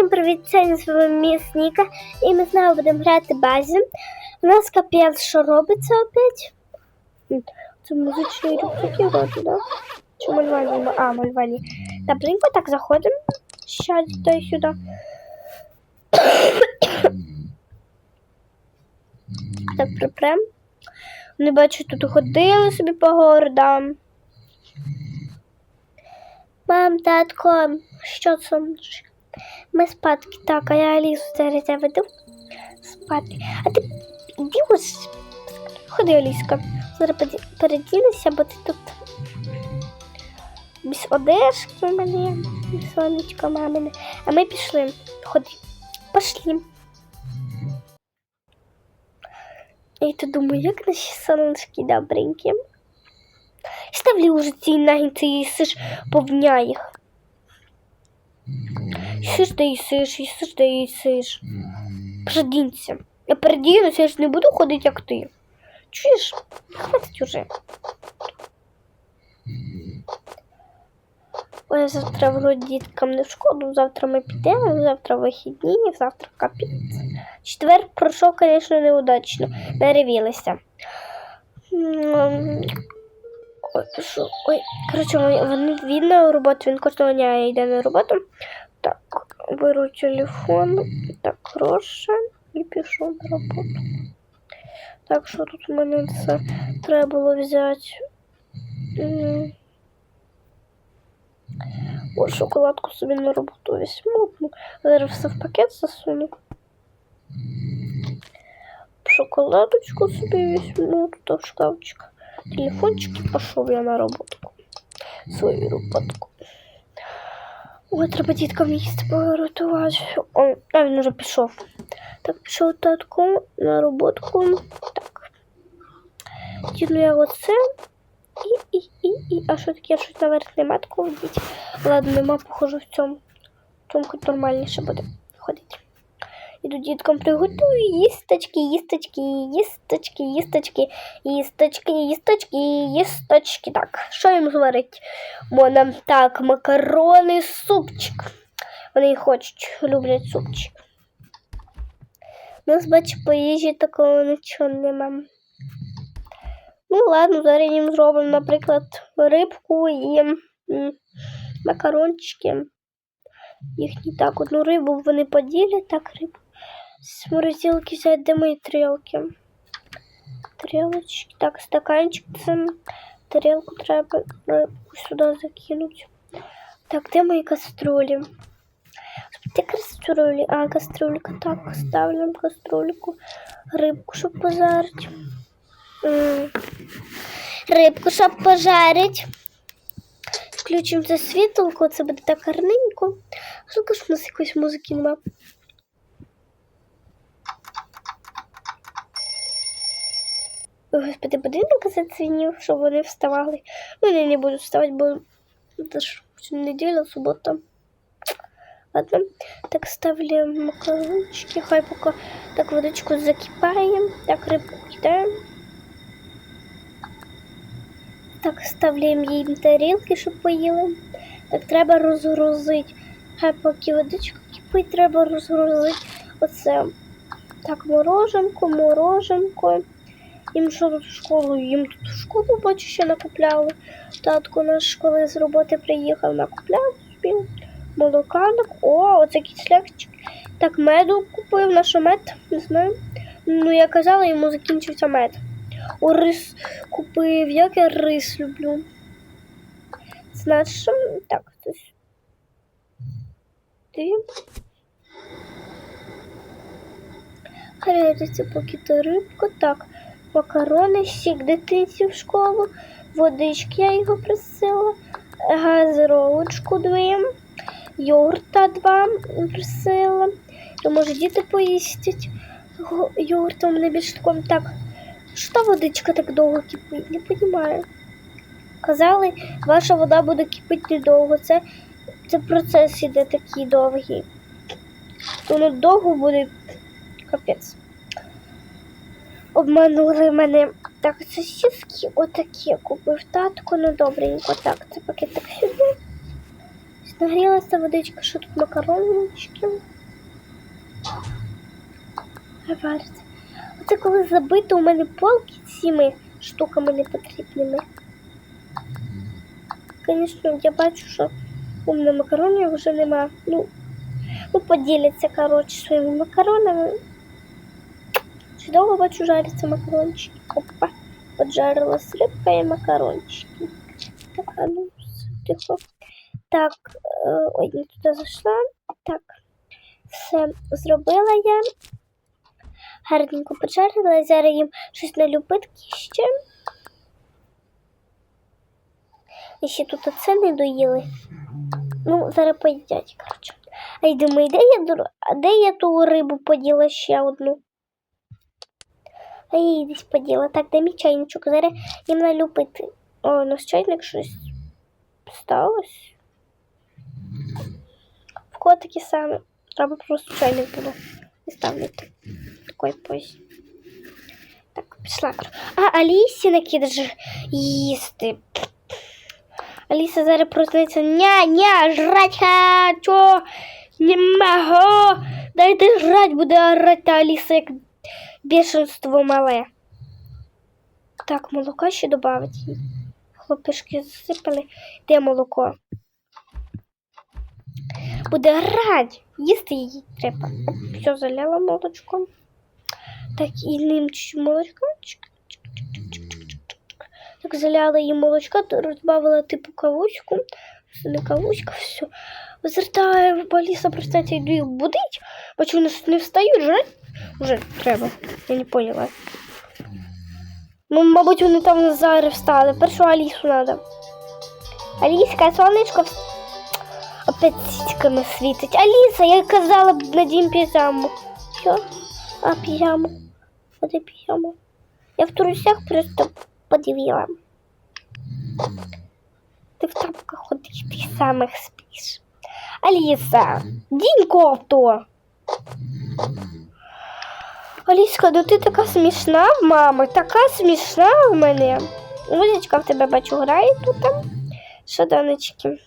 Всім привіт, це з вами міс Ніка, і ми знову будемо грати базі. У нас капець, що робиться опять? Це музичний рюкзаки вроді, да? Чи малювання? А, малювання. Добренько, так заходимо. Щас дай сюди. Так, припрям. Не бачу, тут ходили собі по городам. Мам, татко, що це? Ми спадки. Так, а я Алісу зараз я веду спати. А ти іди ось. Ходи, Аліска. Зараз передінешся, бо ти тут без одежки мене, без мамине. А ми пішли. Ходи. Пошли. І ти думаю, як наші сонечки добренькі. Ставлю уже ці нагінці і сиш повня їх. Їсиш да їсиш, їсиш да їсиш. Придінься. Я передінуся, я ж не буду ходити, як ти. Чуєш? Хватить уже. Ой, завтра вроді діткам не в школу, завтра ми підемо, завтра вихідні, завтра капець. Четвер пройшов, звісно, неудачно. Перевілися. Ой, пишу. Ой, коротше, він на роботу, він кожного дня йде на роботу. Так, беру телефон, так, гроші і пішов на роботу. Так, що тут у мене це треба було взяти? М. О, шоколадку собі на роботу візьму. Ну, Зараз все в пакет засуну. Шоколадочку собі візьму, тут в шкафчик. Телефончик і пішов я на роботку. Свою роботку. Ой, треба дітка їсти порятувати. О, а він вже пішов. Так, пішов татку на роботку. Так. Діну я оце. І, і, і, і. А що таке? Щось наверх нема такого діть. Ладно, нема, похожу в цьому. В цьому хоч нормальніше буде ходити. Іду діткам приготую їсточки, їсточки, їсточки, їсточки, їсточки, їсточки, їсточки. Так, що їм зварить? Можна так, макарони, супчик. Вони хочуть, люблять супчик. У нас, бачу, по їжі такого нічого нема. Ну, ладно, зараз їм зробимо, наприклад, рибку і макарончики. Їхні так, одну рибу вони поділять, так рибу. З морозилки взяти, де мої трілки. Так, стаканчик це тарілку треба рибку сюди закинути. Так, де мої каструлі? Де каструлі? А, кастрюлька. Так, ставлю кастрюльку. Рибку, щоб пожарити. М. Рибку, щоб пожарити. Включимо це світло, це буде так гарненько. Жалко, що в нас якоїсь музики нема. Господи, будинок зацінів, щоб вони вставали. Я не буду вставати, бо це ж неділя, субота. Ладно, так ставлю макарончики, хай поки так водичку закипаємо, так рибку кидаємо. Так, ставляємо їй тарілки, щоб поїли. Так треба розгрузити. Хай поки водичка кипить, треба розгрузити оце. Так, мороженку, мороженку. Їм що тут в школу? Їм тут в школу бачу, ще накупляли. Татко наш з школи з роботи приїхав, накупляв собі. Молока. О, оце кислячик. Так, меду купив, наш мед, не знаю. Ну, я казала, йому закінчився мед. О, рис купив. Як я рис люблю. Значить, так, хтось. Ти. Харяється поки то рибку. Так, макарони, сік дитинці в школу, водички я його просила, газировочку дві, йогурта два просила. То може діти поїстять йогуртом не більш таком. Так, що водичка так довго кипить? Не розумію. Казали, ваша вода буде кипіти недовго. Це, це процес іде такий довгий. Воно довго буде капець. Обманули мене. Так, сосиски отакі купив татко, ну добренько. Так, це пакетик сюди. Нагрілася водичка, що тут макарончики. Оце коли забито у мене полки цими штуками непотрібними. Звісно, я бачу, що у мене макаронів вже нема. Ну, ну поділяться, коротше, своїми макаронами. Чудово бачу, жаряться макарончики. Опа, поджарилась рибка і макарончики. Так, а ну, тихо. Так, е, ой, не туди зайшла. Так, все зробила я. Гарненько поджарила. Зараз їм щось на любитки ще. І ще тут оце не доїли. Ну, зараз поїдять, коротше. А й думаю, де я, а де я ту рибу поділа ще одну? А я її десь поділа. Так, де мій чайничок? Зараз їм налюбити. О, у нас чайник щось сталося. В кого такі саме. Треба просто чайник було ставити. Такой позі. Так, пішла. А Алісі накидаш їсти. Аліса зараз проснеться. Ня, ня, жрать хочу. Не могу. Дайте жрать, буде орати Аліса, як бешенство мале. Так, молока ще додати. Хлопішки засипали. Де молоко? Буде грати. Їсти її треба. Все, заляла молочком. Так, і ним чик. Так, заляла їй молочка, розбавила типу кавуську. Не кавуська, все. Просто йду їх будить. Бачу, вони не встають, вже? Вже треба. Я не поняла. Ну, мабуть, вони там зараз встали. Першу Алісу треба. Аліска, сонечко, опять сітками світить. Аліса, я казала, надім піжаму. Що? А, піжаму. Де піжаму? Я в трусях просто подивила. Ти в тапках ходиш, ти самих спиш. Аліса, дінь кофту. Аліска, ну ти така смішна в мами, така смішна в мене. Музичка в тебе бачу грає тут. там. Шаданочки.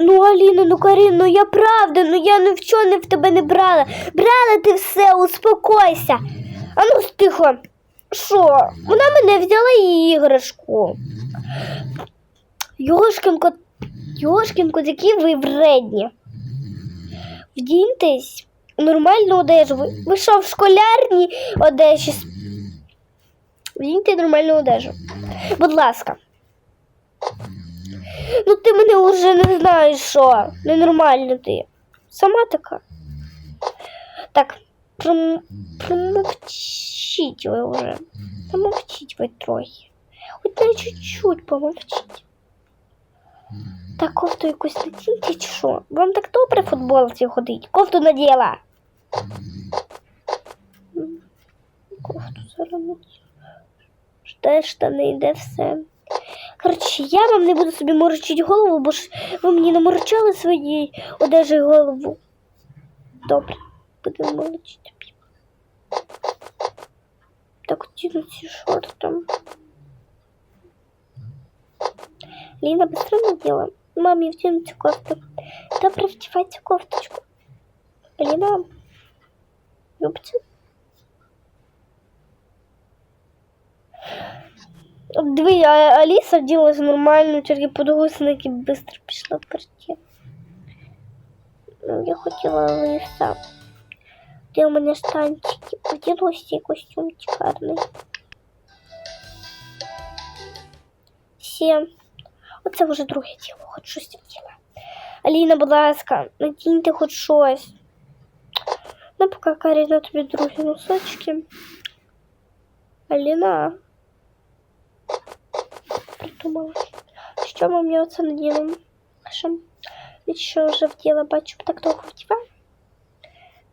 Ну, Аліна, ну Карін, ну я правда, ну я ні в не в тебе не брала. Брала ти все, успокойся. А ну тихо. Що? Вона мене взяла і іграшку. Йошкінко, Йошкінко, які ви вредні. Вдіньтесь нормальну одежу. Ви, що в школярній одежі? Вдіньте нормальну одежу. Будь ласка. Ну ти мене вже не знаєш що. Ненормально ти. Сама така. Так, пром... промовчіть ви вже. Помовчіть ви трохи. Хоч на чуть-чуть помовчіть. Так кофту якусь надіньте чи що? Вам так добре в футболці ходить? Кофту наділа. Кофту зараз наділа. Штани, де все. Коротше, я вам не буду собі морочити голову, бо ж ви мені наморочали своєю одежею голову. Добре, будемо морочити. Так, ціну ці шорти. Ліна быстро надела. Мамі цю кофту. Добре, вдівай цю кофточку. Ліна, любці. Диви, а Аліса вділася нормально, тільки подгусники швидко пішла в. Ну, я хотіла лиса. Де у мене штанчики? Вділося цей костюмчик гарний. Сім. Оце вже друге діло, хоч щось вділа. Аліна, будь ласка, надіньте хоч щось. Ну, поки Каріна тобі другі носочки. Аліна. Придумала. Що мамі оце надіну? Що? І що вже вділа, бачу, так довго вдіваю.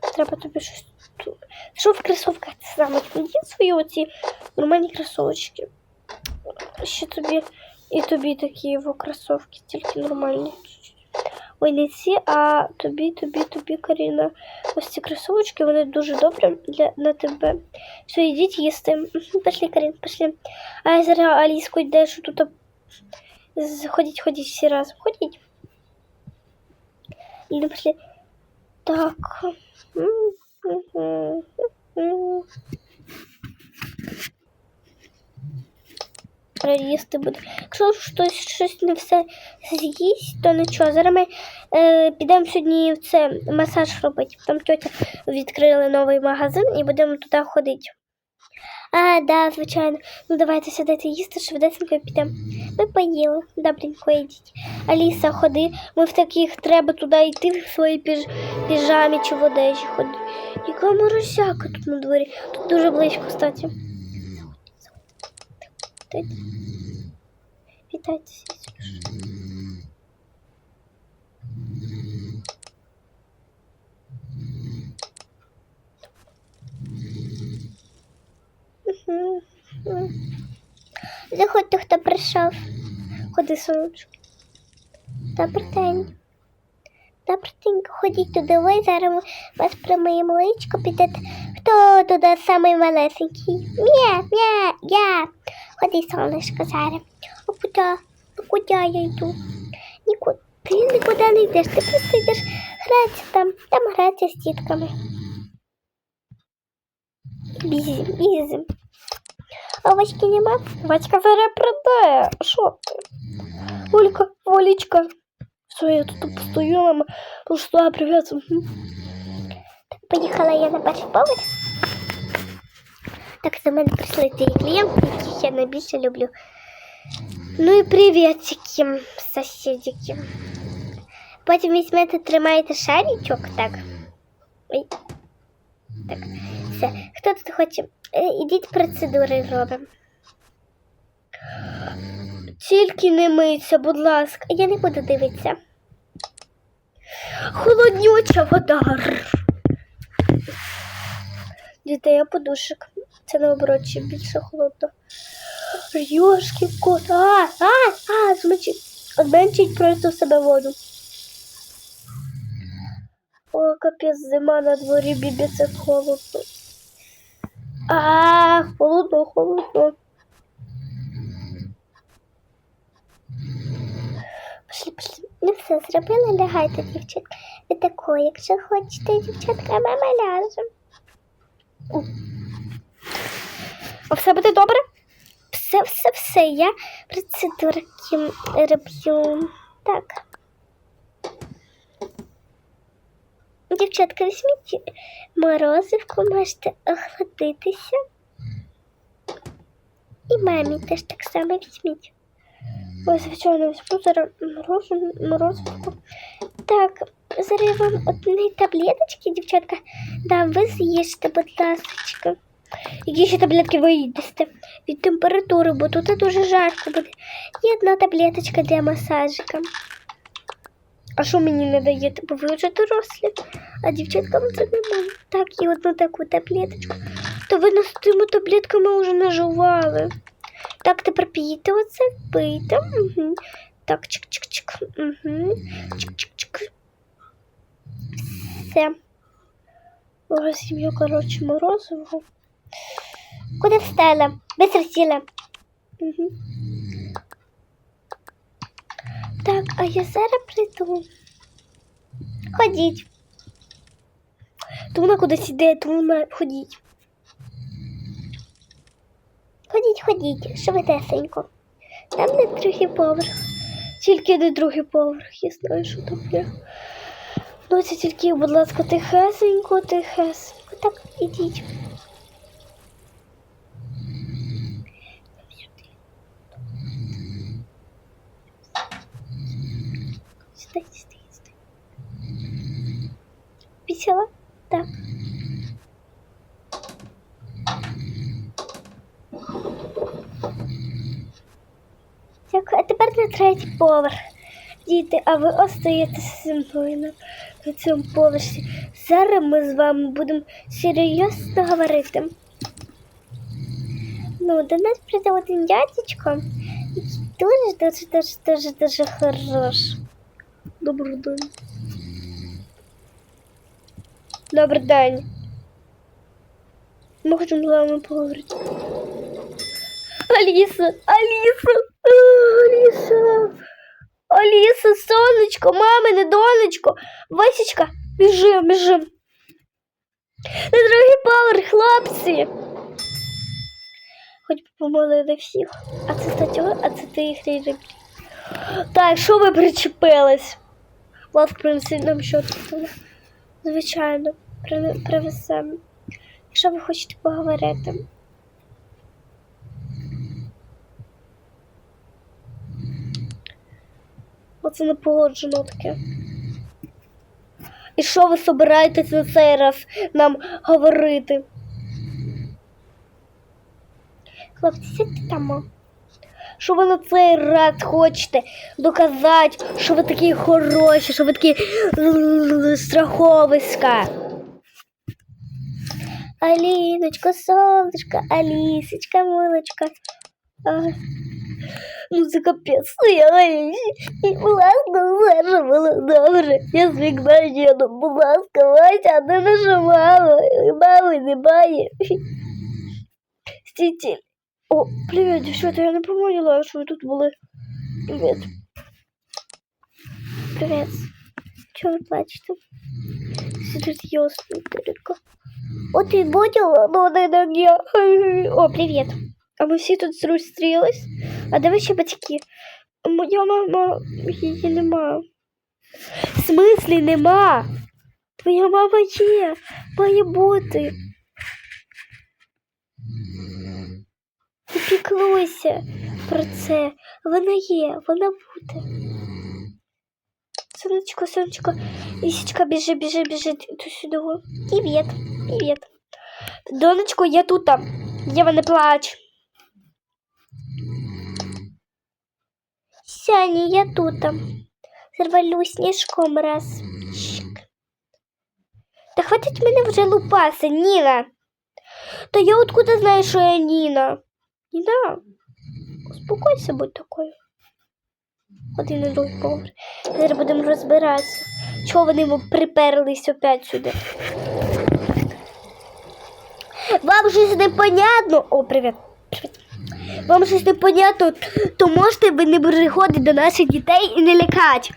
Так треба тобі щось тут. Що в кросовках ти саме надій свої оці нормальні кросовочки. Ще тобі і тобі такі во кросовки, тільки нормальні. Ой, а тобі, тобі, тобі, Каріна. Ось ці кросовочки, вони дуже добрі для, на тебе. Все, йдіть їсти. Пішли, Карін, пішли. А я зараз Аліску йде, що тут Ходіть, ходіть всі разом, ходіть. Ну, пішли. Так. Їсти буде. Якщо ж хтось щось не все з'їсть, то нічого. Зараз ми е, підемо сьогодні в це масаж робити. Там тетя відкрили новий магазин і будемо туди ходити. А, да, звичайно. Ну давайте сідайте їсти, швидесенько підемо. Ми поїли. Добренько йдіть. Аліса, ходи. Ми в таких треба туди йти в своїй піж... піжамі чи в одежі ходи. Яка моросяка тут на дворі. Тут дуже близько, кстати. Вітайте. Вітайте. Мгм. Заходьте, хто прийшов. Ходи, сонечко. Добрий день. Добрий день, ходіть туди, ви зараз вас примиємо личко, підете. Хто туди самий малесенький? Мє, мє, я. Ходи, сонечко, зараз. А куди? А куди я йду? Нікуди. Ти нікуди не йдеш, ти просто йдеш гратися там, там гратися з тітками. Бізім, бізім. А Васьки нема? Васька зараз продає. Що ти? Олька, Олечка. Все, я тут постояла, пошла, привет. Поїхала я на перший поверх. Так, за мене прийшли ті клієнти, яких я найбільше люблю. Ну і привітики, сусідики. Потім візьмете, тримаєте шарічок, так. Ой. Так, все. Хто тут хоче? Е, Ідіть процедури робимо. Тільки не мийся, будь ласка. Я не буду дивитися. Холоднюча вода. Діти, я подушик. Це наоборот ще більше холодно. Йошки кот. А, а, а, змочить. Зменшить просто в себе воду. О, капець, зима на дворі, бібі, це холодно. А, холодно, холодно. Пошли, пошли. Ну все, зробили, лягайте, дівчатка. Ви тако, якщо хочете, дівчатка, мама ляже. А все буде добре? Все, все, все. Я процедурки роблю. Так. Дівчатка, візьміть морозивку, можете охладитися. І мамі теж так само візьміть. Ой, звичайно, візьму зараз морозивку. Так, зараз я вам одні таблеточки, дівчатка, дам, ви з'їжте, будь ласка. Які ще таблетки ви їдете? Від температури, бо тут дуже жарко буде. І одна таблеточка для масажика. А що мені не даєте? Бо ви вже дорослі, а дівчаткам це не можна. Так, і одну таку таблеточку. То ви нас тими таблетками вже наживали. Так, тепер пійте оце, пийте. Угу. Так, чик-чик-чик. Угу. Чик-чик-чик. Все. Розім'ю, коротше, морозиво. Куди встала? Быстро сіла. Угу. Так, а я зараз прийду. Ходіть. То вона кудись іде, то вона ходіть. Ходіть, ходіть, швидесенько. Там не другий поверх. Тільки не другий поверх, я знаю, що там є. Ну, це тільки, будь ласка, тихесенько, тихесенько. Так, ідіть. Стой, стой, стой. Пісяла? Так. Дякую. А тепер на третій поверх. Діти, а ви остаєтеся зі мною на, цьому поверсі. Зараз ми з вами будемо серйозно говорити. Ну, до нас прийде один дядечко, який дуже, дуже, дуже, дуже, дуже хороший. Добрий день. Добрий день. Ми хочемо з вами поговорити. Аліса, Аліса, Аліса. Аліса. Сонечко, мамине, донечко. Васечка, біжим, біжим. На другий поверх, хлопці. Хоч би помолили всіх. А це стаття, а це ти їх не. Так, що ви причепились? Влад, принеси нам щотку. Звичайно, при- привеземо. Якщо ви хочете поговорити. Оце не погоджено таке. І що ви собираєтесь на цей раз нам говорити? Хлопці, сидьте там. Що ви на цей раз хочете доказати, що ви такі хороші, що ви такі л- страховиська? Аліночка, сонечко, Алісочка, милочка. А, ну це капець. Ну, я будь ласка, Саша, було добре. Я з вікна їду, будь ласка, Вася, а де наша мама? Мами немає. Стіть. О, привіт, дівчата, я не помогла, що ви тут були. Привіт. Привіт. Чого ви плачете? Сидить ясненько. О, ти бачила? Ну, не на я. О, привіт. А ми всі тут зустрілись? А де ваші батьки? Моя мама, її нема. В смислі нема? Твоя мама є, має бути. Піклуйся про це. Вона є, вона буде. Сонечко, сонечко, лісечка, біжи, біжи, біжи сюди. Привіт, привіт. Донечко, я тут. Єва, не плач. Сяня, я тут. Зервалю сніжком раз. Та хватить мене вже лупаси, Ніна. Та я откуда знаю, що я Ніна? Ніна, успокойся, будь такою. Один на другий поверх. Зараз будемо розбиратися. Чого вони приперлись опять сюди? Вам щось непонятно? О. Привіт. Вам щось непонятно, то можете ви не приходити до наших дітей і не лякати.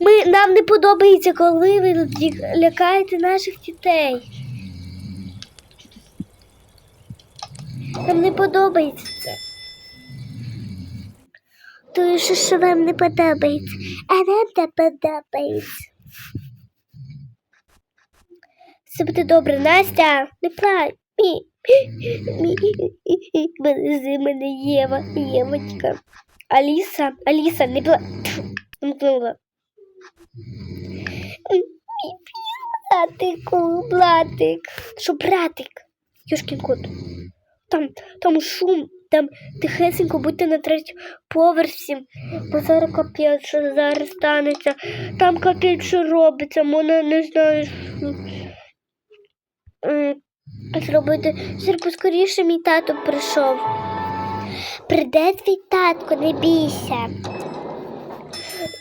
Ми, нам не подобається, коли ви лякаєте наших дітей. Нам не подобається це. То що, що вам не подобається, а нам не подобається. Все буде добре, Настя, не плач. Мене Єва, Євочка. Аліса, Аліса, не плач. Мкнула. Мій Братику, братик. Що братик? Юшкін кот. Там, там шум, там тихесенько будьте на третьому поверсі, бо зараз капець, що зараз станеться. Там капець, що робиться, мене не знаю. Зробити. Зараз поскоріше мій тато прийшов. Прийде твій татко, не бійся.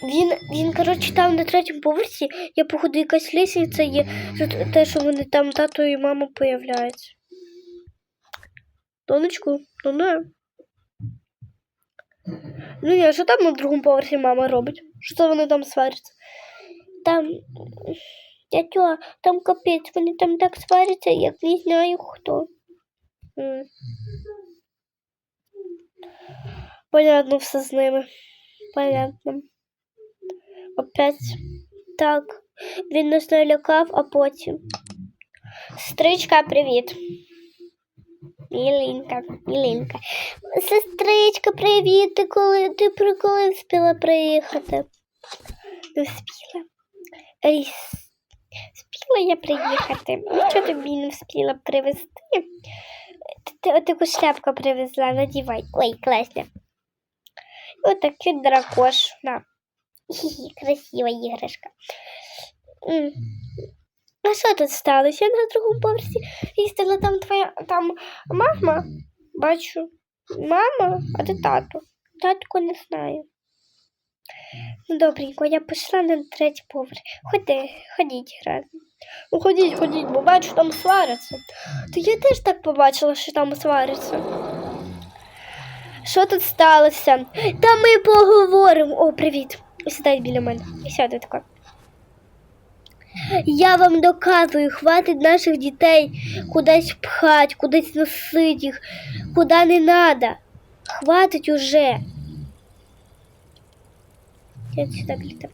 Він, він, коротше, там на третьому поверсі, я походу якась лісниця є, за те, що вони там тато і мама появляються. Донечку, ну не. Ну ні, що там на другому поверсі мама робить? Що вони там сваряться? Там. Дядьо, там капець, вони там так сваряться, як не знаю хто. Понятно все з ними. Понятно. Опять так. Він нас налякав, а потім. Сестричка, привіт. Мілінка, Мілінка. Сестричка, привіт. Ти коли ти при коли встигла приїхати? Не Встигла я приїхати. Нічого тобі не встигла привезти. Ти, ти таку шляпку привезла, надівай. Ой, класно. Ось такий дракош. На. Хі-хі, красива іграшка. А що тут сталося на другому поверсі? Їздила там твоя там мама? Бачу. Мама, а де тато? Татку не знаю. Ну, добренько, я пішла на третій поверх. Ходи, ходіть разом. Ну, ходіть, ходіть, бо бачу, там сваряться. То я теж так побачила, що там сваряться. Що тут сталося? Та ми поговоримо. О, привіт. Сідай біля мене. Сядай тако. Я вам доказую, хватить наших дітей кудись пхать, кудись носить їх, куди не надо. Хватить уже. Я сюди клітаю.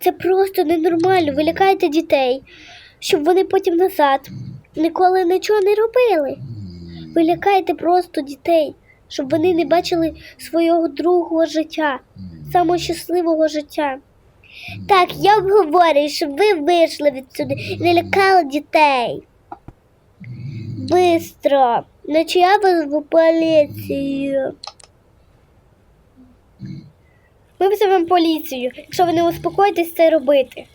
Це просто ненормально. Ви лякаєте дітей, щоб вони потім назад ніколи нічого не робили. Ви лякаєте просто дітей, щоб вони не бачили свого другого життя, самого щасливого життя. Так, я говорю, щоб ви вийшли відсюди і не лякали дітей. Бистро, наче я вас в поліцію. Ми визовемо поліцію, якщо ви не успокоїтесь це робити.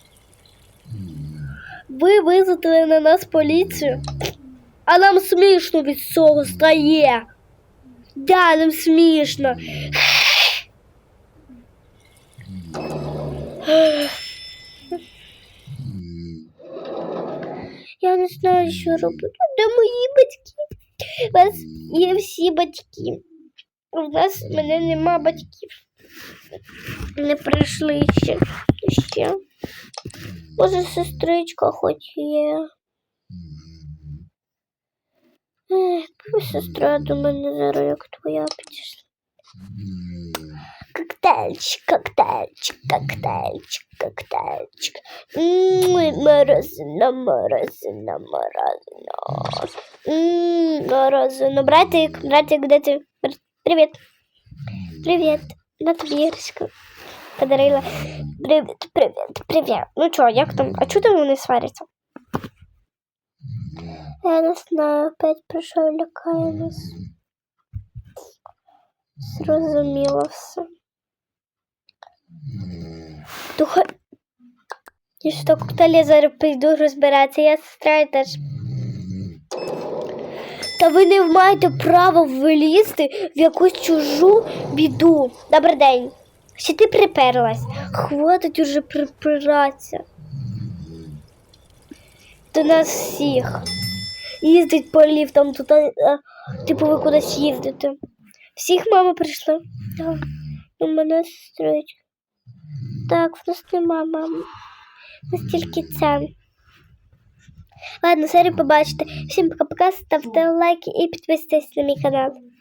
Ви визвали на нас поліцію, а нам смішно від цього стає. Да, нам смішно. Я не знаю, що робити. Де мої батьки? У вас є всі батьки. У нас в мене нема батьків. Не прийшли ще. ще. Може, сестричка хоч є. Сестра до мене зараз як твоя підійшла. Коктейльчик, коктейльчик, коктейльчик, коктейльчик. М, Морозино, морозино, морозино. М, Морозино. Братик, братик, де ти? Бр- Привіт. Привіт. На тобі іграшку подарила. Привіт, привіт, привіт. Ну чо, як там? А чого там вони сваряться? Я не знаю, опять прийшов лякає нас. Зрозуміло все. Духа... Я що я зараз прийду розбиратися, я сестра теж. Та ви не маєте права влізти в якусь чужу біду. Добрий день. Ще ти приперлась. Хватить уже припиратися. До нас всіх. Їздить по ліфтам, тут, а, типу ви кудись їздите. Всіх мама прийшла. У мене сестричка. Так, в нас нема мами. У це. Ладно, сорі побачите. Всім пока-пока, ставте лайки і підписуйтесь на мій канал.